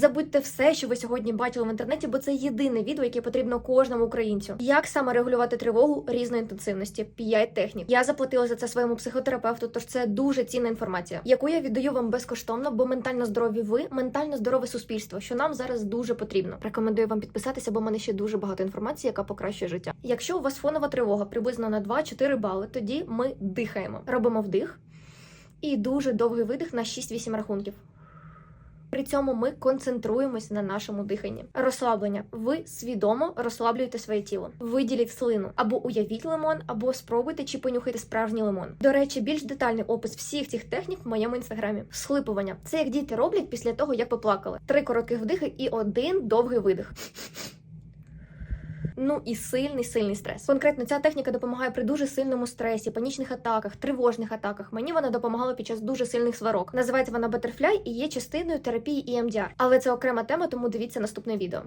Забудьте все, що ви сьогодні бачили в інтернеті, бо це єдине відео, яке потрібно кожному українцю. Як саме регулювати тривогу різної інтенсивності? 5 технік. Я заплатила за це своєму психотерапевту, тож це дуже цінна інформація, яку я віддаю вам безкоштовно, бо ментально здорові ви, ментально здорове суспільство, що нам зараз дуже потрібно. Рекомендую вам підписатися, бо в мене ще дуже багато інформації, яка покращує життя. Якщо у вас фонова тривога приблизно на 2-4 бали, тоді ми дихаємо. Робимо вдих і дуже довгий видих на 6-8 рахунків. При цьому ми концентруємось на нашому диханні. Розслаблення. Ви свідомо розслаблюєте своє тіло. Виділіть слину або уявіть лимон, або спробуйте чи понюхайте справжній лимон. До речі, більш детальний опис всіх цих технік в моєму інстаграмі. Схлипування це як діти роблять після того, як поплакали. Три коротких вдихи і один довгий видих. Ну і сильний сильний стрес. Конкретно ця техніка допомагає при дуже сильному стресі, панічних атаках, тривожних атаках. Мені вона допомагала під час дуже сильних сварок. Називається вона Butterfly і є частиною терапії EMDR. Але це окрема тема, тому дивіться наступне відео.